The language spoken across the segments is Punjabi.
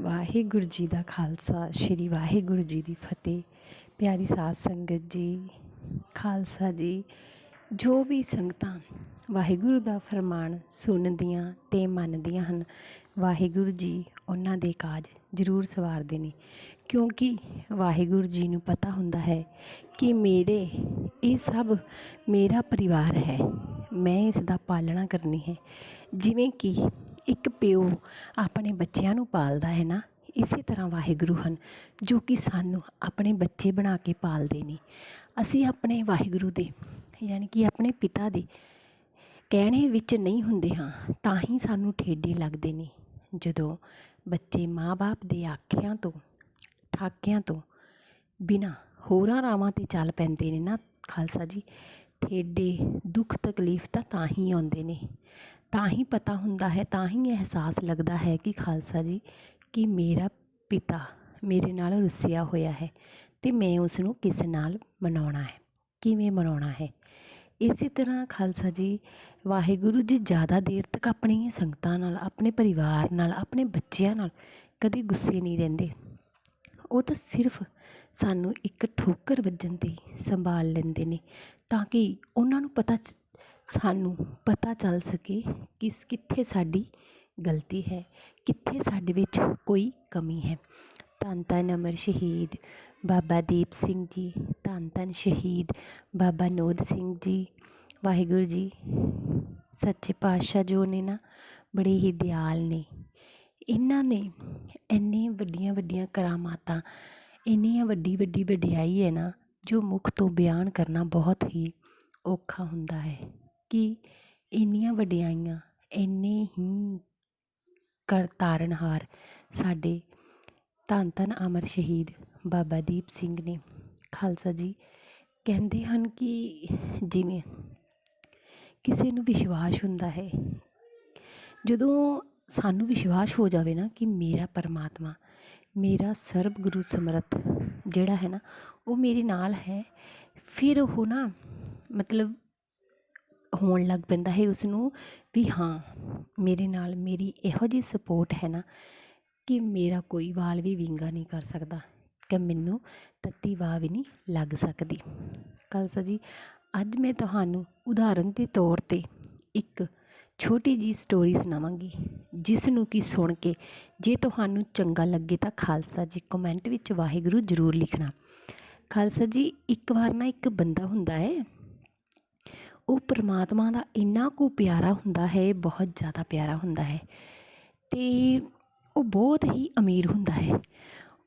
ਵਾਹਿਗੁਰੂ ਜੀ ਦਾ ਖਾਲਸਾ, ਸ਼੍ਰੀ ਵਾਹਿਗੁਰੂ ਜੀ ਦੀ ਫਤਿਹ। ਪਿਆਰੀ ਸਾਧ ਸੰਗਤ ਜੀ, ਖਾਲਸਾ ਜੀ, ਜੋ ਵੀ ਸੰਗਤਾਂ ਵਾਹਿਗੁਰੂ ਦਾ ਫਰਮਾਨ ਸੁਣਦੀਆਂ ਤੇ ਮੰਨਦੀਆਂ ਹਨ, ਵਾਹਿਗੁਰੂ ਜੀ ਉਹਨਾਂ ਦੇ ਕਾਜ ਜ਼ਰੂਰ ਸਵਾਰਦੇ ਨੇ। ਕਿਉਂਕਿ ਵਾਹਿਗੁਰੂ ਜੀ ਨੂੰ ਪਤਾ ਹੁੰਦਾ ਹੈ ਕਿ ਮੇਰੇ, ਇਹ ਸਭ ਮੇਰਾ ਪਰਿਵਾਰ ਹੈ। ਮੈਂ ਇਸ ਦਾ ਪਾਲਣਾ ਕਰਨੀ ਹੈ। ਜਿਵੇਂ ਕਿ ਇੱਕ ਪਿਓ ਆਪਣੇ ਬੱਚਿਆਂ ਨੂੰ ਪਾਲਦਾ ਹੈ ਨਾ, ਇਸੇ ਤਰ੍ਹਾਂ ਵਾਹਿਗੁਰੂ ਹਨ, ਜੋ ਕਿ ਸਾਨੂੰ ਆਪਣੇ ਬੱਚੇ ਬਣਾ ਕੇ ਪਾਲਦੇ ਨੇ। ਅਸੀਂ ਆਪਣੇ ਵਾਹਿਗੁਰੂ ਦੇ, ਯਾਨੀ ਕਿ ਆਪਣੇ ਪਿਤਾ ਦੇ ਕਹਿਣੇ ਵਿੱਚ ਨਹੀਂ ਹੁੰਦੇ ਹਾਂ, ਤਾਂ ਹੀ ਸਾਨੂੰ ਠੇਡੇ ਲੱਗਦੇ ਨੇ। ਜਦੋਂ ਬੱਚੇ ਮਾਂ-ਬਾਪ ਦੇ ਆਖਿਆਂ ਤੋਂ, ਠਾਕਿਆਂ ਤੋਂ ਬਿਨਾਂ ਹੋਰਾਂ ਰਾਵਾਂ 'ਤੇ ਚੱਲ ਪੈਂਦੇ ਨੇ ਨਾ, ਖਾਲਸਾ ਜੀ ਠੇਡੇ ਦੁੱਖ ਤਕਲੀਫ ਤਾਂ ਤਾਂ ਹੀ ਆਉਂਦੇ ਨੇ। ਤਾਂ ਹੀ ਪਤਾ ਹੁੰਦਾ ਹੈ, ਤਾਂ ਹੀ ਅਹਿਸਾਸ ਲੱਗਦਾ ਹੈ ਕਿ ਖਾਲਸਾ ਜੀ, ਕਿ ਮੇਰਾ ਪਿਤਾ ਮੇਰੇ ਨਾਲ ਰੁੱਸਿਆ ਹੋਇਆ ਹੈ ਅਤੇ ਮੈਂ ਉਸਨੂੰ ਕਿਸ ਨਾਲ ਮਨਾਉਣਾ ਹੈ, ਕਿਵੇਂ ਮਨਾਉਣਾ ਹੈ। ਇਸੇ ਤਰ੍ਹਾਂ ਖਾਲਸਾ ਜੀ, ਵਾਹਿਗੁਰੂ ਜੀ ਜ਼ਿਆਦਾ ਦੇਰ ਤੱਕ ਆਪਣੀਆਂ ਸੰਗਤਾਂ ਨਾਲ, ਆਪਣੇ ਪਰਿਵਾਰ ਨਾਲ, ਆਪਣੇ ਬੱਚਿਆਂ ਨਾਲ ਕਦੇ ਗੁੱਸੇ ਨਹੀਂ ਰਹਿੰਦੇ। ਉਹ ਤਾਂ ਸਿਰਫ ਸਾਨੂੰ ਇੱਕ ਠੋਕਰ ਵੱਜਣ 'ਤੇ ਸੰਭਾਲ ਲੈਂਦੇ ਨੇ ਤਾਂ ਕਿ ਉਹਨਾਂ ਨੂੰ ਪਤਾ ਸਾਨੂੰ ਪਤਾ ਚੱਲ ਸਕੇ ਕਿਸ ਕਿੱਥੇ ਸਾਡੀ ਗਲਤੀ ਹੈ, ਕਿੱਥੇ ਸਾਡੇ ਵਿੱਚ ਕੋਈ ਕਮੀ ਹੈ। ਧੰਨ ਧੰਨ ਅਮਰ ਸ਼ਹੀਦ ਬਾਬਾ ਦੀਪ ਸਿੰਘ ਜੀ, ਧੰਨ ਧੰਨ ਸ਼ਹੀਦ ਬਾਬਾ ਨੋਦ ਸਿੰਘ ਜੀ, ਵਾਹਿਗੁਰੂ ਜੀ, ਸੱਚੇ ਪਾਤਸ਼ਾਹ ਜੋ ਨੇ ਨਾ ਬੜੇ ਹੀ ਦਿਆਲ ਨੇ। ਇਹਨਾਂ ਨੇ ਇੰਨੇ ਵੱਡੀਆਂ ਵੱਡੀਆਂ ਕਰਾਮਾਤਾਂ, ਇੰਨੀਆਂ ਵੱਡੀ ਵੱਡੀ ਵਡਿਆਈ ਹੈ ਨਾ, ਜੋ ਮੁੱਖ ਤੋਂ ਬਿਆਨ ਕਰਨਾ ਬਹੁਤ ਹੀ ਔਖਾ ਹੁੰਦਾ ਹੈ ਕਿ ਇੰਨੀਆਂ ਵਡਿਆਈਆਂ, ਇੰਨੇ ਹੀ ਕਰ ਤਾਰਨਹਾਰ ਸਾਡੇ ਧੰਨ ਧੰਨ ਅਮਰ ਸ਼ਹੀਦ ਬਾਬਾ ਦੀਪ ਸਿੰਘ ਨੇ। ਖਾਲਸਾ ਜੀ ਕਹਿੰਦੇ ਹਨ ਕਿ ਜਿਵੇਂ ਕਿਸੇ ਨੂੰ ਵਿਸ਼ਵਾਸ ਹੁੰਦਾ ਹੈ, ਜਦੋਂ ਸਾਨੂੰ ਵਿਸ਼ਵਾਸ ਹੋ ਜਾਵੇ ਨਾ ਕਿ ਮੇਰਾ ਪਰਮਾਤਮਾ, ਮੇਰਾ ਸਰਬ ਗੁਰੂ ਸਮਰੱਥ ਜਿਹੜਾ ਹੈ ਨਾ, ਉਹ ਮੇਰੇ ਨਾਲ ਹੈ। ਫਿਰ ਉਹ ਨਾ ਮਤਲਬ ਹੋਣ ਲੱਗ ਪੈਂਦਾ ਹੈ ਉਸਨੂੰ ਵੀ ਹਾਂ, ਮੇਰੇ ਨਾਲ ਮੇਰੀ ਇਹੋ ਜਿਹੀ ਸਪੋਰਟ ਹੈ ਨਾ ਕਿ ਮੇਰਾ ਕੋਈ ਵਾਲ ਵੀ ਵਿੰਗਾ ਨਹੀਂ ਕਰ ਸਕਦਾ ਕਿ ਮੈਨੂੰ ਤੱਤੀ ਵਾਹ ਵੀ ਨਹੀਂ ਲੱਗ ਸਕਦੀ। ਖਾਲਸਾ ਜੀ, ਅੱਜ ਮੈਂ ਤੁਹਾਨੂੰ ਉਦਾਹਰਨ ਦੇ ਤੌਰ 'ਤੇ ਇੱਕ ਛੋਟੀ ਜਿਹੀ ਸਟੋਰੀ ਸੁਣਾਵਾਂਗੀ ਜਿਸ ਨੂੰ ਕਿ ਸੁਣ ਕੇ ਜੇ ਤੁਹਾਨੂੰ ਚੰਗਾ ਲੱਗੇ ਤਾਂ ਖਾਲਸਾ ਜੀ ਕਮੈਂਟ ਵਿੱਚ ਵਾਹਿਗੁਰੂ ਜ਼ਰੂਰ ਲਿਖਣਾ। ਖਾਲਸਾ ਜੀ, ਇੱਕ ਵਾਰ ਨਾ ਇੱਕ ਬੰਦਾ ਹੁੰਦਾ ਹੈ, ਉਹ ਪਰਮਾਤਮਾ ਦਾ ਇੰਨਾ ਕੁ ਪਿਆਰਾ ਹੁੰਦਾ ਹੈ, ਬਹੁਤ ਜ਼ਿਆਦਾ ਪਿਆਰਾ ਹੁੰਦਾ ਹੈ ਅਤੇ ਉਹ ਬਹੁਤ ਹੀ ਅਮੀਰ ਹੁੰਦਾ ਹੈ।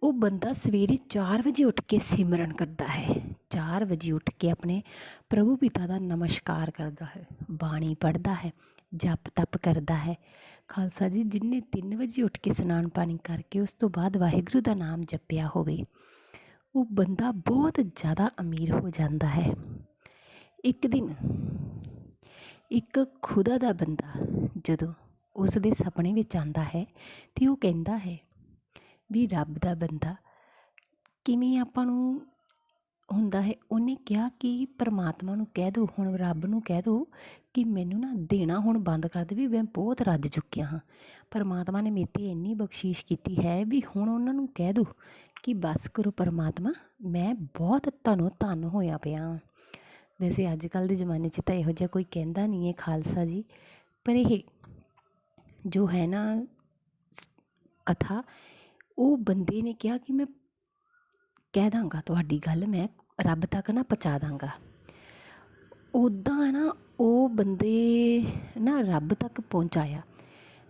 ਉਹ ਬੰਦਾ ਸਵੇਰੇ 4 ਵਜੇ ਉੱਠ ਕੇ ਸਿਮਰਨ ਕਰਦਾ ਹੈ 4 ਵਜੇ ਉੱਠ ਕੇ ਆਪਣੇ ਪ੍ਰਭੂ ਪਿਤਾ ਦਾ ਨਮਸਕਾਰ ਕਰਦਾ ਹੈ, ਬਾਣੀ ਪੜ੍ਹਦਾ ਹੈ ਜਪ ਤਪ ਕਰਦਾ ਹੈ। ਖਾਲਸਾ ਜੀ ਜਿਹਨੇ ਤਿੰਨ ਵਜੇ ਉੱਠ ਕੇ ਇਸ਼ਨਾਨ ਪਾਣੀ ਕਰਕੇ ਉਸ ਤੋਂ ਬਾਅਦ ਵਾਹਿਗੁਰੂ ਦਾ ਨਾਮ ਜਪਿਆ ਹੋਵੇ, ਉਹ ਬੰਦਾ ਬਹੁਤ ਜ਼ਿਆਦਾ ਅਮੀਰ ਹੋ ਜਾਂਦਾ ਹੈ। ਇੱਕ ਦਿਨ ਇੱਕ ਖੁਦਾ ਦਾ ਬੰਦਾ ਜਦੋਂ ਉਸ ਦੇ ਸੁਪਨੇ ਵਿੱਚ ਆਉਂਦਾ ਹੈ ਤੇ ਉਹ ਕਹਿੰਦਾ ਹੈ ਵੀ ਰੱਬ ਦਾ ਬੰਦਾ ਕਿਵੇਂ ਆਪਾਂ ਨੂੰ ਹੁੰਦਾ ਹੈ। ਉਹਨੇ ਕਿਹਾ ਕਿ ਪਰਮਾਤਮਾ ਨੂੰ ਕਹਿ ਦਿਓ ਹੁਣ ਰੱਬ ਨੂੰ ਕਹਿ ਦਿਓ ਕਿ ਮੈਨੂੰ ਨਾ ਦੇਣਾ ਹੁਣ ਬੰਦ ਕਰ ਦੇ ਵੀ ਮੈਂ ਬਹੁਤ ਰੱਜ ਚੁੱਕਿਆ ਹਾਂ। ਪਰਮਾਤਮਾ ਨੇ ਮੇਰੇ 'ਤੇ ਇੰਨੀ ਬਖਸ਼ੀਸ਼ ਕੀਤੀ ਹੈ ਵੀ ਹੁਣ ਉਹਨਾਂ ਨੂੰ ਕਹਿ ਦਿਓ ਕਿ ਬਸ ਕਰੋ ਪਰਮਾਤਮਾ, ਮੈਂ ਬਹੁਤ ਧਨੋ ਧੰਨ ਹੋਇਆ ਪਿਆ ਹਾਂ। ਵੈਸੇ ਅੱਜ ਕੱਲ੍ਹ ਦੇ ਜ਼ਮਾਨੇ 'ਚ ਤਾਂ ਇਹੋ ਜਿਹਾ ਕੋਈ ਕਹਿੰਦਾ ਨਹੀਂ ਹੈ ਖਾਲਸਾ ਜੀ, ਪਰ ਇਹ ਜੋ ਹੈ ਨਾ ਕਥਾ, ਉਹ ਬੰਦੇ ਨੇ ਕਿਹਾ ਕਿ ਮੈਂ ਕਹਿ ਦਾਂਗਾ ਤੁਹਾਡੀ ਗੱਲ, ਮੈਂ ਰੱਬ ਤੱਕ ਨਾ ਪਹੁੰਚਾ ਦਾਂਗਾ। ਉੱਦਾਂ ਨਾ ਉਹ ਬੰਦੇ ਨਾ ਰੱਬ ਤੱਕ ਪਹੁੰਚਾਇਆ।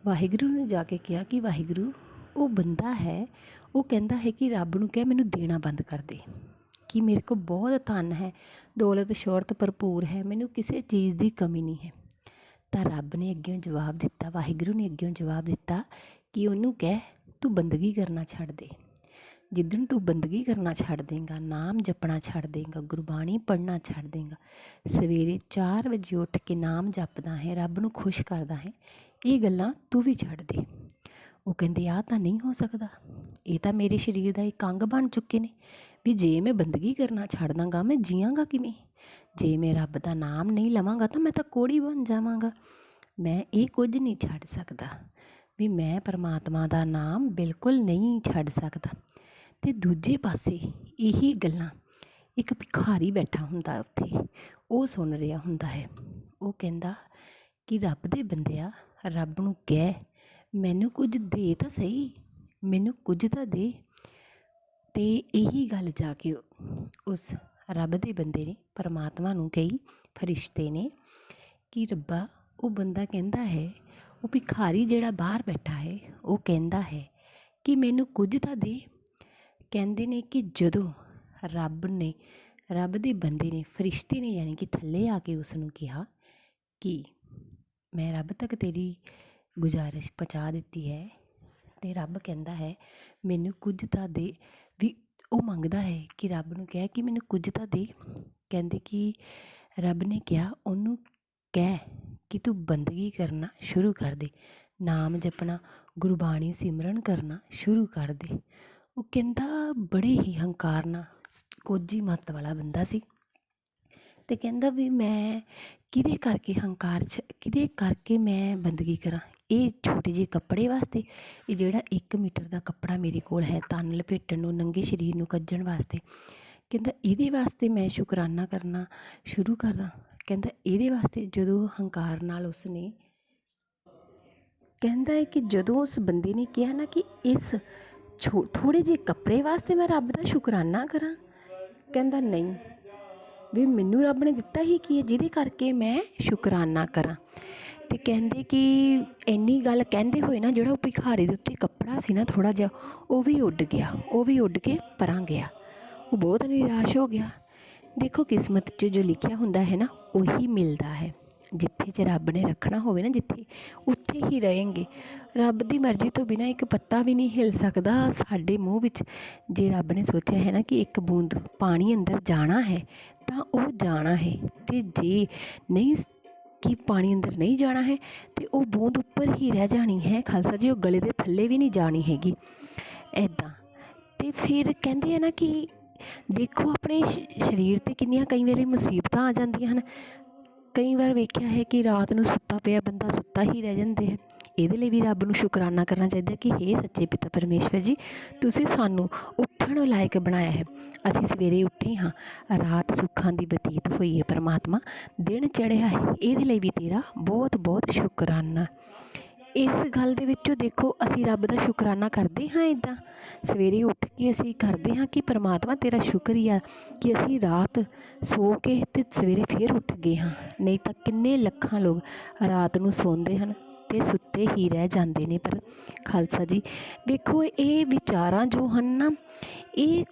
ਵਾਹਿਗੁਰੂ ਨੇ ਜਾ ਕੇ ਕਿਹਾ ਕਿ ਵਾਹਿਗੁਰੂ, ਉਹ ਬੰਦਾ ਹੈ, ਉਹ ਕਹਿੰਦਾ ਹੈ ਕਿ ਰੱਬ ਨੂੰ ਕਹਿ ਮੈਨੂੰ ਦੇਣਾ ਬੰਦ ਕਰ ਦੇ। ਕਿ ਮੇਰੇ ਕੋਲ ਬਹੁਤ ਧਨ ਹੈ, ਦੌਲਤ, ਸ਼ੋਹਰਤ ਭਰਪੂਰ ਹੈ, ਮੈਨੂੰ ਕਿਸੇ ਚੀਜ਼ ਦੀ ਕਮੀ ਨਹੀਂ ਹੈ। ਤਾਂ ਰੱਬ ਨੇ ਅੱਗਿਓਂ ਜਵਾਬ ਦਿੱਤਾ, ਵਾਹਿਗੁਰੂ ਨੇ ਅੱਗਿਓਂ ਜਵਾਬ ਦਿੱਤਾ ਕਿ ਉਹਨੂੰ ਕਹਿ, ਤੂੰ ਬੰਦਗੀ ਕਰਨਾ ਛੱਡ ਦੇ। ਜਿੱਦਣ ਤੂੰ ਬੰਦਗੀ ਕਰਨਾ ਛੱਡ ਦੇਂਗਾ, ਨਾਮ ਜਪਣਾ ਛੱਡ ਦੇਂਗਾ, ਗੁਰਬਾਣੀ ਪੜ੍ਹਨਾ ਛੱਡ ਦੇਂਗਾ, ਸਵੇਰੇ ਚਾਰ ਵਜੇ ਉੱਠ ਕੇ ਨਾਮ ਜਪਦਾ ਹੈ, ਰੱਬ ਨੂੰ ਖੁਸ਼ ਕਰਦਾ ਹੈ, ਇਹ ਗੱਲਾਂ ਤੂੰ ਵੀ ਛੱਡ ਦੇ। ਉਹ ਕਹਿੰਦੇ, ਆਹ ਤਾਂ ਨਹੀਂ ਹੋ ਸਕਦਾ। ਇਹ ਤਾਂ ਮੇਰੇ ਸਰੀਰ ਦਾ ਇੱਕ ਅੰਗ ਬਣ ਚੁੱਕੇ ਨੇ। ਵੀ ਜੇ ਮੈਂ ਬੰਦਗੀ ਕਰਨਾ ਛੱਡ ਦਾਂਗਾ, ਮੈਂ ਜੀਵਾਂਗਾ ਕਿਵੇਂ? ਜੇ ਮੈਂ ਰੱਬ ਦਾ ਨਾਮ ਨਹੀਂ ਲਵਾਂਗਾ, ਤਾਂ ਮੈਂ ਤਾਂ ਕੋੜੀ ਬਣ ਜਾਵਾਂਗਾ। ਮੈਂ ਇਹ ਕੁਝ ਨਹੀਂ ਛੱਡ ਸਕਦਾ। ਵੀ ਮੈਂ ਪਰਮਾਤਮਾ ਦਾ ਨਾਮ ਬਿਲਕੁਲ ਨਹੀਂ ਛੱਡ ਸਕਦਾ। ਅਤੇ ਦੂਜੇ ਪਾਸੇ ਇਹੀ ਗੱਲਾਂ। ਇੱਕ ਭਿਖਾਰੀ ਬੈਠਾ ਹੁੰਦਾ ਉੱਥੇ। ਉਹ ਸੁਣ ਰਿਹਾ ਹੁੰਦਾ ਹੈ। ਉਹ ਕਹਿੰਦਾ ਕਿ ਰੱਬ ਦੇ ਬੰਦਿਆ, ਰੱਬ ਨੂੰ ਕਹਿ, ਮੈਨੂੰ ਕੁਝ ਦੇ ਤਾਂ ਸਹੀ, ਮੈਨੂੰ ਕੁਝ ਤਾਂ ਦੇ। ਅਤੇ ਇਹੀ ਗੱਲ ਜਾ ਕੇ ਉਸ ਰੱਬ ਦੇ ਬੰਦੇ ਨੇ, ਪਰਮਾਤਮਾ ਨੂੰ ਕਹੀ, ਫਰਿਸ਼ਤੇ ਨੇ ਕਿ ਰੱਬਾ, ਉਹ ਬੰਦਾ ਕਹਿੰਦਾ ਹੈ, ਉਹ ਭਿਖਾਰੀ ਜਿਹੜਾ ਬਾਹਰ ਬੈਠਾ ਹੈ, ਉਹ ਕਹਿੰਦਾ ਹੈ ਕਿ ਮੈਨੂੰ ਕੁਝ ਤਾਂ ਦੇ। ਕਹਿੰਦੇ ਨੇ ਕਿ ਜਦੋਂ ਰੱਬ ਨੇ, ਰੱਬ ਦੇ ਬੰਦੇ ਨੇ, ਫਰਿਸ਼ਤੇ ਨੇ ਯਾਨੀ ਕਿ ਥੱਲੇ ਆ ਕੇ ਉਸ ਨੂੰ ਕਿਹਾ ਕਿ ਮੈਂ ਰੱਬ ਤੱਕ ਤੇਰੀ ਗੁਜ਼ਾਰਿਸ਼ ਪਹੁੰਚਾ ਦਿੱਤੀ ਹੈ ਅਤੇ ਰੱਬ ਕਹਿੰਦਾ ਹੈ, ਮੈਨੂੰ ਕੁਝ ਤਾਂ ਦੇ। ਵੀ ਉਹ ਮੰਗਦਾ ਹੈ ਕਿ ਰੱਬ ਨੂੰ ਕਹਿ ਕਿ ਮੈਨੂੰ ਕੁਝ ਤਾਂ ਦੇ। ਕਹਿੰਦੇ ਕਿ ਰੱਬ ਨੇ ਕਿਹਾ, ਉਹਨੂੰ ਕਹਿ ਕਿ ਤੂੰ ਬੰਦਗੀ ਕਰਨਾ ਸ਼ੁਰੂ ਕਰ ਦੇ, ਨਾਮ ਜਪਣਾ, ਗੁਰਬਾਣੀ ਸਿਮਰਨ ਕਰਨਾ ਸ਼ੁਰੂ ਕਰ ਦੇ। ਉਹ ਕਹਿੰਦਾ ਬੜੇ ਹੀ ਹੰਕਾਰ ਨਾਲ ਕੋਝੀ ਮੱਤ ਵਾਲਾ ਬੰਦਾ ਸੀ। ਅਤੇ ਕਹਿੰਦਾ ਵੀ ਮੈਂ ਕਿਹਦੇ ਕਰਕੇ ਹੰਕਾਰ ਚ, ਕਿਹਦੇ ਕਰਕੇ ਮੈਂ ਬੰਦਗੀ ਕਰਾਂ? ਇਹ ਛੋਟੇ ਜਿਹੇ ਕੱਪੜੇ ਵਾਸਤੇ, ਇਹ ਜਿਹੜਾ 1 ਮੀਟਰ ਦਾ ਕੱਪੜਾ ਮੇਰੇ ਕੋਲ ਹੈ, ਤਨ ਲਪੇਟਣ ਨੂੰ, ਨੰਗੇ ਸਰੀਰ ਨੂੰ ਕੱਜਣ ਵਾਸਤੇ। ਕਹਿੰਦਾ ਇਹਦੇ ਵਾਸਤੇ ਮੈਂ ਸ਼ੁਕਰਾਨਾ ਕਰਨਾ ਸ਼ੁਰੂ ਕਰਦਾ। ਕਹਿੰਦਾ ਇਹਦੇ ਵਾਸਤੇ ਜਦੋਂ ਹੰਕਾਰ ਨਾਲ ਉਸਨੇ ਕਹਿੰਦਾ ਹੈ ਕਿ ਜਦੋਂ ਉਸ ਬੰਦੇ ਨੇ ਕਿਹਾ ਨਾ ਕਿ ਇਸ ਛੋ, ਥੋੜ੍ਹੇ ਜਿਹੇ ਕੱਪੜੇ ਵਾਸਤੇ ਮੈਂ ਰੱਬ ਦਾ ਸ਼ੁਕਰਾਨਾ ਕਰਾਂ। ਕਹਿੰਦਾ, ਨਹੀਂ, ਵੀ ਮੈਨੂੰ ਰੱਬ ਨੇ ਦਿੱਤਾ ਹੀ ਕੀ ਹੈ, ਜਿਹਦੇ ਕਰਕੇ ਮੈਂ ਸ਼ੁਕਰਾਨਾ ਕਰਾਂ। ਅਤੇ ਕਹਿੰਦੇ ਕਿ ਇੰਨੀ ਗੱਲ ਕਹਿੰਦੇ ਹੋਏ ਨਾ, ਜਿਹੜਾ ਉਹ ਭਿਖਾਰੀ ਦੇ ਉੱਤੇ ਕੱਪੜਾ ਸੀ ਨਾ ਥੋੜ੍ਹਾ ਜਿਹਾ, ਉਹ ਵੀ ਉੱਡ ਗਿਆ, ਉਹ ਵੀ ਉੱਡ ਕੇ ਪਰਾਂ ਗਿਆ। ਉਹ ਬਹੁਤ ਨਿਰਾਸ਼ ਹੋ ਗਿਆ। ਦੇਖੋ ਕਿਸਮਤ 'ਚ ਜੋ ਲਿਖਿਆ ਹੁੰਦਾ ਹੈ ਨਾ, ਉਹੀ ਮਿਲਦਾ ਹੈ। ਜਿੱਥੇ ਜੇ ਰੱਬ ਨੇ ਰੱਖਣਾ ਹੋਵੇ ਨਾ, ਜਿੱਥੇ, ਉੱਥੇ ਹੀ ਰਹੇਂਗੇ। ਰੱਬ ਦੀ ਮਰਜ਼ੀ ਤੋਂ ਬਿਨਾਂ ਇੱਕ ਪੱਤਾ ਵੀ ਨਹੀਂ ਹਿਲ ਸਕਦਾ। ਸਾਡੇ ਮੂੰਹ ਵਿੱਚ ਜੇ ਰੱਬ ਨੇ ਸੋਚਿਆ ਹੈ ਨਾ ਕਿ ਇੱਕ ਬੂੰਦ ਪਾਣੀ ਅੰਦਰ ਜਾਣਾ ਹੈ, ਤਾਂ ਉਹ ਜਾਣਾ ਹੈ। ਅਤੇ ਜੇ ਨਹੀਂ ਕਿ ਪਾਣੀ ਅੰਦਰ ਨਹੀਂ ਜਾਣਾ ਹੈ, ਤੇ ਉਹ ਬੂੰਦ ਉੱਪਰ ਹੀ ਰਹਿ ਜਾਣੀ ਹੈ। ਖਾਲਸਾ ਜੀ, ਉਹ ਗਲੇ ਦੇ ਥੱਲੇ ਵੀ ਨਹੀਂ ਜਾਣੀ ਹੈਗੀ। ਐਦਾਂ ਅਤੇ ਫਿਰ ਕਹਿੰਦੇ ਆ ਨਾ ਕਿ ਦੇਖੋ, ਆਪਣੇ ਸਰੀਰ ਤੇ ਕਿੰਨੀਆਂ ਕਈ ਵਾਰੀ ਮੁਸੀਬਤਾਂ ਆ ਜਾਂਦੀਆਂ ਹਨ। ਕਈ ਵਾਰ ਵੇਖਿਆ ਹੈ ਕਿ ਰਾਤ ਨੂੰ ਸੁੱਤਾ ਪਿਆ ਬੰਦਾ ਸੁੱਤਾ ਹੀ ਰਹਿ ਜਾਂਦਾ ਹੈ। ਇਹਦੇ ਲਈ ਵੀ ਰੱਬ ਨੂੰ ਸ਼ੁਕਰਾਨਾ ਕਰਨਾ ਚਾਹੀਦਾ ਕਿ ਹੇ ਸੱਚੇ ਪਿਤਾ ਪਰਮੇਸ਼ਵਰ ਜੀ, ਤੁਸੀਂ ਸਾਨੂੰ ਉੱਠਣ ਲਾਇਕ ਬਣਾਇਆ ਹੈ। ਅਸੀਂ ਸਵੇਰੇ ਉੱਠੇ ਹਾਂ, ਰਾਤ ਸੁੱਖਾਂ ਦੀ ਬਤੀਤ ਹੋਈ ਹੈ ਪਰਮਾਤਮਾ, ਦਿਨ ਚੜ੍ਹਿਆ ਹੈ, ਇਹਦੇ ਲਈ ਵੀ ਤੇਰਾ ਬਹੁਤ ਬਹੁਤ ਸ਼ੁਕਰਾਨਾ। ਇਸ ਗੱਲ ਦੇ ਵਿੱਚੋਂ ਦੇਖੋ, ਅਸੀਂ ਰੱਬ ਦਾ ਸ਼ੁਕਰਾਨਾ ਕਰਦੇ ਹਾਂ ਇੱਦਾਂ ਸਵੇਰੇ ਉੱਠ ਕੇ ਅਸੀਂ ਕਰਦੇ ਹਾਂ ਕਿ ਪਰਮਾਤਮਾ ਤੇਰਾ ਸ਼ੁਕਰੀਆ ਕਿ ਅਸੀਂ ਰਾਤ ਸੋ ਕੇ ਅਤੇ ਸਵੇਰੇ ਫਿਰ ਉੱਠ ਗਏ ਹਾਂ। ਨਹੀਂ ਤਾਂ ਕਿੰਨੇ ਲੱਖਾਂ ਲੋਕ ਰਾਤ ਨੂੰ ਸੌਂਦੇ ਹਨ ਅਤੇ ਸੁੱਤੇ ਹੀ ਰਹਿ ਜਾਂਦੇ ਨੇ। ਪਰ ਖਾਲਸਾ ਜੀ, ਵੇਖੋ, ਇਹ ਵਿਚਾਰਾਂ ਜੋ ਹਨ ਨਾ, ਇਹ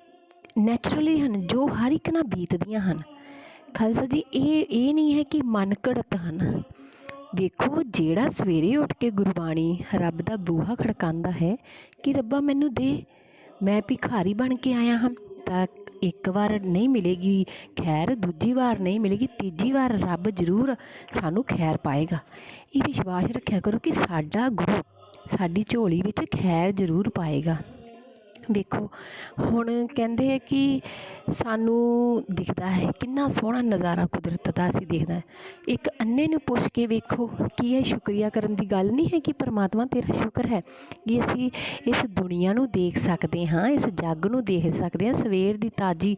ਨੈਚੁਰਲੀ ਹਨ, ਜੋ ਹਰ ਇੱਕ ਨਾਲ ਬੀਤਦੀਆਂ ਹਨ। ਖਾਲਸਾ ਜੀ, ਇਹ ਇਹ ਨਹੀਂ ਹੈ ਕਿ ਮਨ ਘੜਤ ਹਨ। ਵੇਖੋ, ਜਿਹੜਾ ਸਵੇਰੇ ਉੱਠ ਕੇ ਗੁਰਬਾਣੀ ਰੱਬ ਦਾ ਬੂਹਾ ਖੜਕਾਉਂਦਾ ਹੈ, ਕਿ ਰੱਬਾ ਮੈਨੂੰ ਦੇ। ਮੈਂ ਭਿਖਾਰੀ ਬਣ ਕੇ ਆਇਆ ਹਾਂ, ਤਾਂ ਇੱਕ ਵਾਰ ਨਹੀਂ ਮਿਲੇਗੀ, ਖੈਰ ਦੂਜੀ ਵਾਰ ਨਹੀਂ ਮਿਲੇਗੀ, ਤੀਜੀ ਵਾਰ ਰੱਬ ਜ਼ਰੂਰ ਸਾਨੂੰ ਖੈਰ ਪਾਏਗਾ। ਇਹ ਵਿਸ਼ਵਾਸ ਰੱਖਿਆ ਕਰੋ ਕਿ ਸਾਡਾ ਗੁਰੂ ਸਾਡੀ ਝੋਲੀ ਵਿੱਚ ਖੈਰ ਜ਼ਰੂਰ ਪਾਏਗਾ। ਵੇਖੋ। ਹੁਣ ਕਹਿੰਦੇ ਹੈ ਕਿ ਸਾਨੂੰ ਦਿਖਦਾ ਹੈ, ਕਿੰਨਾ ਸੋਹਣਾ ਨਜ਼ਾਰਾ ਕੁਦਰਤ ਦਾ ਅਸੀਂ ਦੇਖਦਾ ਇੱਕ ਅੰਨੇ ਨੂੰ ਪੁੱਛ ਕੇ ਵੇਖੋ, ਕੀ ਇਹ ਸ਼ੁਕਰੀਆ ਕਰਨ ਦੀ ਗੱਲ ਨਹੀਂ ਹੈ ਕਿ ਪਰਮਾਤਮਾ ਤੇਰਾ ਸ਼ੁਕਰ ਹੈ ਕਿ ਅਸੀਂ ਇਸ ਦੁਨੀਆ ਨੂੰ ਦੇਖ ਸਕਦੇ ਹਾਂ, ਇਸ ਜੱਗ ਨੂੰ ਦੇਖ ਸਕਦੇ ਹਾਂ। ਸਵੇਰ ਦੀ ਤਾਜੀ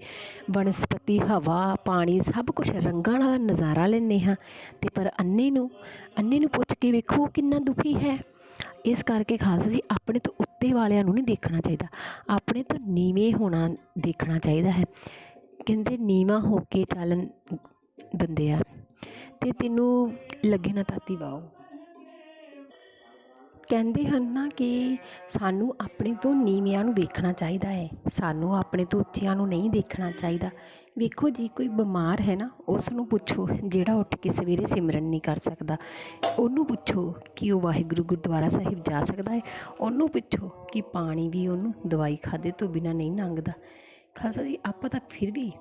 ਬਨਸਪਤੀ, ਹਵਾ, ਪਾਣੀ, ਸਭ ਕੁਝ ਰੰਗਾਂ ਵਾਲਾ ਨਜ਼ਾਰਾ ਲੈਂਦੇ ਹਾਂ। ਅਤੇ ਪਰ ਅੰਨੇ ਨੂੰ ਅੰਨੇ ਨੂੰ ਪੁੱਛ ਕੇ ਵੇਖੋ ਕਿੰਨਾ ਦੁਖੀ ਹੈ। ਇਸ ਕਰਕੇ ਖਾਲਸਾ ਜੀ, ਆਪਣੇ ਤੋਂ ਉੱਤੇ ਵਾਲਿਆਂ ਨੂੰ ਨਹੀਂ ਦੇਖਣਾ ਚਾਹੀਦਾ। ਆਪਣੇ ਤੋਂ ਨੀਵੇਂ ਹੋਣਾ, ਦੇਖਣਾ ਚਾਹੀਦਾ ਹੈ। ਕਹਿੰਦੇ ਨੀਵਾਂ ਹੋ ਕੇ ਚੱਲਣ ਬੰਦਿਆ ਅਤੇ ਤੈਨੂੰ ਲੱਗੇ ਨਾ ਤਾਤੀ ਵਾਓ। ਕਹਿੰਦੇ ਹਨ ਨਾ ਕਿ ਸਾਨੂੰ ਆਪਣੇ ਤੋਂ ਨੀਵਿਆਂ ਨੂੰ ਵੇਖਣਾ ਚਾਹੀਦਾ ਹੈ। ਸਾਨੂੰ ਆਪਣੇ ਤੋਂ ਉੱਚਿਆਂ ਨੂੰ ਨਹੀਂ ਦੇਖਣਾ ਚਾਹੀਦਾ। ਵੇਖੋ ਜੀ, ਕੋਈ ਬਿਮਾਰ ਹੈ ਨਾ ਉਸ ਨੂੰ ਪੁੱਛੋ, ਜਿਹੜਾ ਉੱਠ ਕੇ ਸਵੇਰੇ ਸਿਮਰਨ ਨਹੀਂ ਕਰ ਸਕਦਾ। ਉਹਨੂੰ ਪੁੱਛੋ ਕਿ ਉਹ ਵਾਹਿਗੁਰੂ ਗੁਰਦੁਆਰਾ ਸਾਹਿਬ ਜਾ ਸਕਦਾ ਹੈ। ਉਹਨੂੰ ਪੁੱਛੋ ਕਿ ਪਾਣੀ ਵੀ ਉਹਨੂੰ ਦਵਾਈ ਖਾਦੇ ਤੋਂ ਬਿਨਾਂ ਨਹੀਂ ਲੰਘਦਾ। ਖਾਲਸਾ ਜੀ, ਆਪਾਂ ਤਾਂ ਫਿਰ ਵੀ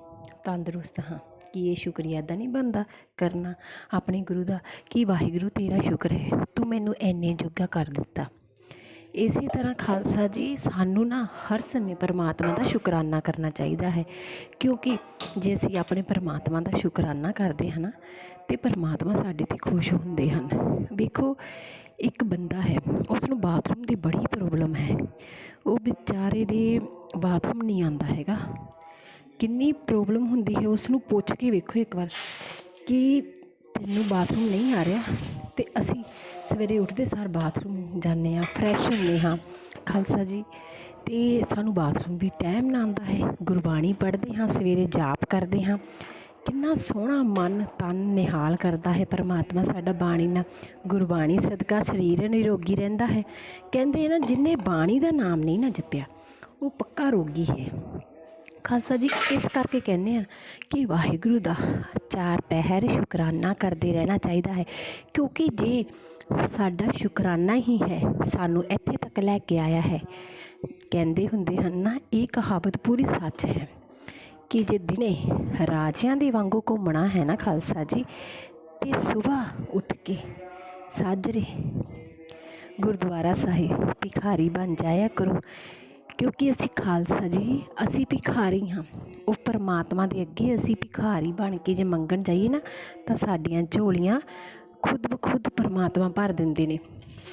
ਤੰਦਰੁਸਤ ਹਾਂ। ਕਿ ਇਹ ਸ਼ੁਕਰੀਆ ਦਾ ਨਹੀਂ ਬਣਦਾ ਕਰਨਾ ਆਪਣੇ ਗੁਰੂ ਦਾ ਕਿ ਵਾਹਿਗੁਰੂ ਤੇਰਾ ਸ਼ੁਕਰ ਹੈ, ਤੂੰ ਮੈਨੂੰ ਇੰਨੇ ਜੋਗਾ ਕਰ ਦਿੱਤਾ। ਇਸੇ ਤਰ੍ਹਾਂ ਖਾਲਸਾ ਜੀ, ਸਾਨੂੰ ਨਾ ਹਰ ਸਮੇਂ ਪਰਮਾਤਮਾ ਦਾ ਸ਼ੁਕਰਾਨਾ ਕਰਨਾ ਚਾਹੀਦਾ ਹੈ, ਕਿਉਂਕਿ ਜੇ ਅਸੀਂ ਆਪਣੇ ਪਰਮਾਤਮਾ ਦਾ ਸ਼ੁਕਰਾਨਾ ਕਰਦੇ ਹਾਂ ਨਾ, ਤੇ ਪਰਮਾਤਮਾ ਸਾਡੇ ਤੇ ਖੁਸ਼ ਹੁੰਦੇ ਹਨ। ਵੇਖੋ, ਇੱਕ ਬੰਦਾ ਹੈ ਉਸ ਨੂੰ ਬਾਥਰੂਮ ਦੀ ਬੜੀ ਪ੍ਰੋਬਲਮ ਹੈ। ਉਹ ਵਿਚਾਰੇ ਦੇ ਬਾਥਰੂਮ ਨਹੀਂ ਆਉਂਦਾ ਹੈਗਾ। ਕਿੰਨੀ ਪ੍ਰੋਬਲਮ ਹੁੰਦੀ ਹੈ ਉਸ ਨੂੰ ਪੁੱਛ ਕੇ ਵੇਖੋ ਇੱਕ ਵਾਰ ਕਿ ਤੈਨੂੰ ਬਾਥਰੂਮ ਨਹੀਂ ਆ ਰਿਹਾ ਅਤੇ ਅਸੀਂ ਸਵੇਰੇ ਉੱਠਦੇ ਸਾਰ ਬਾਥਰੂਮ ਜਾਂਦੇ ਹਾਂ ਫਰੈਸ਼ ਹੁੰਦੇ ਹਾਂ। ਖਾਲਸਾ ਜੀ ਅਤੇ ਸਾਨੂੰ ਬਾਥਰੂਮ ਵੀ ਟਾਈਮ ਨਾਲ ਆਉਂਦਾ ਹੈ। ਗੁਰਬਾਣੀ ਪੜ੍ਹਦੇ ਹਾਂ, ਸਵੇਰੇ ਜਾਪ ਕਰਦੇ ਹਾਂ। ਕਿੰਨਾ ਸੋਹਣਾ ਮਨ, ਤਨ ਨਿਹਾਲ ਕਰਦਾ ਹੈ ਪਰਮਾਤਮਾ ਸਾਡਾ ਬਾਣੀ ਨਾਲ। ਗੁਰਬਾਣੀ ਸਦਕਾ ਸਰੀਰ ਨਿਰੋਗੀ ਰਹਿੰਦਾ ਹੈ। ਕਹਿੰਦੇ ਨਾ, ਜਿਨੇ ਬਾਣੀ ਦਾ ਨਾਮ ਨਹੀਂ ਨਾ ਜਪਿਆ, ਉਹ ਪੱਕਾ ਰੋਗੀ ਹੈ। ਖਾਲਸਾ ਜੀ, ਇਸ ਕਰਕੇ ਕਹਿੰਦੇ ਆ ਕਿ ਵਾਹਿਗੁਰੂ ਦਾ ਚਾਰ ਪਹਿਰ ਸ਼ੁਕਰਾਨਾ ਕਰਦੇ ਰਹਿਣਾ ਚਾਹੀਦਾ ਹੈ। ਕਿਉਂਕਿ ਜੇ ਸਾਡਾ ਸ਼ੁਕਰਾਨਾ ਹੀ ਹੈ, ਸਾਨੂੰ ਇੱਥੇ ਤੱਕ ਲੈ ਕੇ ਆਇਆ ਹੈ। ਕਹਿੰਦੇ ਹੁੰਦੇ ਹਨ ਨਾ, ਇਹ ਕਹਾਵਤ ਪੂਰੀ ਸੱਚ ਹੈ ਕਿ ਜੇ ਦਿਨੇ ਰਾਜਿਆਂ ਦੇ ਵਾਂਗੂ ਘੁੰਮਣਾ ਹੈ ਨਾ ਖਾਲਸਾ ਜੀ, ਤੇ ਸਵੇਰ ਉੱਠ ਕੇ ਸਾਜਰੇ ਗੁਰਦੁਆਰਾ ਸਾਹਿਬ ਭਿਖਾਰੀ ਬਣ ਜਾਇਆ ਕਰੋ। ਕਿਉਂਕਿ ਅਸੀਂ ਖਾਲਸਾ ਜੀ, ਅਸੀਂ ਭਿਖਾਰੀ ਹਾਂ। ਉਹ ਪਰਮਾਤਮਾ ਦੇ ਅੱਗੇ ਅਸੀਂ ਭਿਖਾਰੀ ਬਣ ਕੇ ਜੇ ਮੰਗਣ ਜਾਈਏ ਨਾ, ਤਾਂ ਸਾਡੀਆਂ ਝੋਲੀਆਂ ਖੁਦ ਬਖੁਦ ਪਰਮਾਤਮਾ ਭਰ ਦਿੰਦੇ ਨੇ।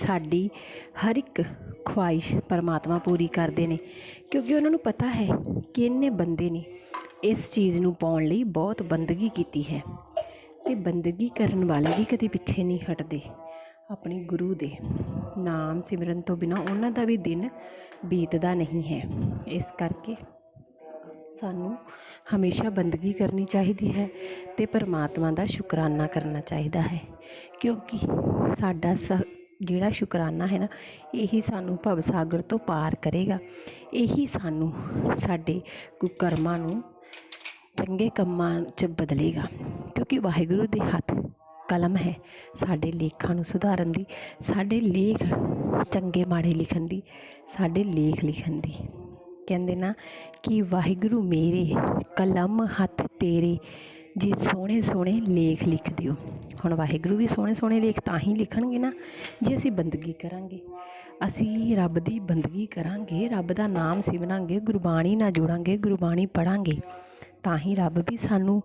ਸਾਡੀ ਹਰ ਇੱਕ ਖੁਆਇਸ਼ ਪਰਮਾਤਮਾ ਪੂਰੀ ਕਰਦੇ ਨੇ। ਕਿਉਂਕਿ ਉਹਨਾਂ ਨੂੰ ਪਤਾ ਹੈ ਕਿ ਇੰਨੇ ਬੰਦੇ ਨੇ ਇਸ ਚੀਜ਼ ਨੂੰ ਪਾਉਣ ਲਈ ਬਹੁਤ ਬੰਦਗੀ ਕੀਤੀ ਹੈ। ਅਤੇ ਬੰਦਗੀ ਕਰਨ ਵਾਲੇ ਵੀ ਕਦੇ ਪਿੱਛੇ ਨਹੀਂ ਹਟਦੇ। ਆਪਣੇ ਗੁਰੂ ਦੇ ਨਾਮ ਸਿਮਰਨ ਤੋਂ ਬਿਨਾਂ ਉਹਨਾਂ ਦਾ ਵੀ ਦਿਨ ਬੀਤਦਾ ਨਹੀਂ ਹੈ। ਇਸ ਕਰਕੇ ਸਾਨੂੰ ਹਮੇਸ਼ਾ ਬੰਦਗੀ ਕਰਨੀ ਚਾਹੀਦੀ ਹੈ ਅਤੇ ਪਰਮਾਤਮਾ ਦਾ ਸ਼ੁਕਰਾਨਾ ਕਰਨਾ ਚਾਹੀਦਾ ਹੈ। ਕਿਉਂਕਿ ਸਾਡਾ ਸ ਜਿਹੜਾ ਸ਼ੁਕਰਾਨਾ ਹੈ ਨਾ, ਇਹੀ ਸਾਨੂੰ ਭਵ ਸਾਗਰ ਤੋਂ ਪਾਰ ਕਰੇਗਾ। ਇਹੀ ਸਾਨੂੰ ਸਾਡੇ ਕੁਕਰਮਾਂ ਨੂੰ ਚੰਗੇ ਕੰਮਾਂ 'ਚ ਬਦਲੇਗਾ। ਕਿਉਂਕਿ ਵਾਹਿਗੁਰੂ ਦੇ ਹੱਥ ਕਲਮ ਹੈ ਸਾਡੇ ਲੇਖਾਂ ਨੂੰ ਸੁਧਾਰਨ ਦੀ, ਸਾਡੇ ਲੇਖ ਚੰਗੇ ਮਾੜੇ ਲਿਖਣ ਦੀ, ਸਾਡੇ ਲੇਖ ਲਿਖਣ ਦੀ। ਕਹਿੰਦੇ ਨਾ ਕਿ ਵਾਹਿਗੁਰੂ ਮੇਰੇ ਕਲਮ ਹੱਥ ਤੇਰੇ, ਜੀ ਸੋਹਣੇ ਸੋਹਣੇ ਲੇਖ ਲਿਖ ਦਿਓ। ਹੁਣ ਵਾਹਿਗੁਰੂ ਵੀ ਸੋਹਣੇ ਸੋਹਣੇ ਲੇਖ ਤਾਂ ਹੀ ਲਿਖਣਗੇ ਨਾ, ਜੇ ਅਸੀਂ ਬੰਦਗੀ ਕਰਾਂਗੇ। ਅਸੀਂ ਰੱਬ ਦੀ ਬੰਦਗੀ ਕਰਾਂਗੇ, ਰੱਬ ਦਾ ਨਾਮ ਸਿਮਰਾਂਗੇ ਗੁਰਬਾਣੀ ਨਾਲ ਜੁੜਾਂਗੇ, ਗੁਰਬਾਣੀ ਪੜਾਂਗੇ ਤਾਂ ਹੀ ਰੱਬ ਵੀ ਸਾਨੂੰ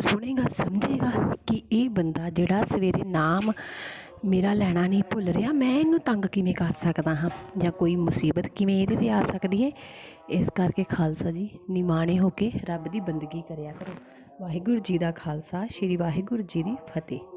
ਸੁਣੇਗਾ, ਸਮਝੇਗਾ ਕਿ ਇਹ ਬੰਦਾ ਜਿਹੜਾ ਸਵੇਰੇ ਨਾਮ ਮੇਰਾ ਲੈਣਾ ਨਹੀਂ ਭੁੱਲ ਰਿਹਾ, ਮੈਂ ਇਹਨੂੰ ਤੰਗ ਕਿਵੇਂ ਕਰ ਸਕਦਾ ਹਾਂ? ਜਾਂ ਕੋਈ ਮੁਸੀਬਤ ਕਿਵੇਂ ਇਹਦੇ ਤੇ ਆ ਸਕਦੀ ਹੈ? ਇਸ ਕਰਕੇ ਖਾਲਸਾ ਜੀ, ਨਿਮਾਣੇ ਹੋ ਕੇ ਰੱਬ ਦੀ ਬੰਦਗੀ ਕਰਿਆ ਕਰੋ। ਵਾਹਿਗੁਰੂ ਜੀ ਦਾ ਖਾਲਸਾ, ਸ੍ਰੀ ਵਾਹਿਗੁਰੂ ਜੀ ਦੀ ਫਤਿਹ।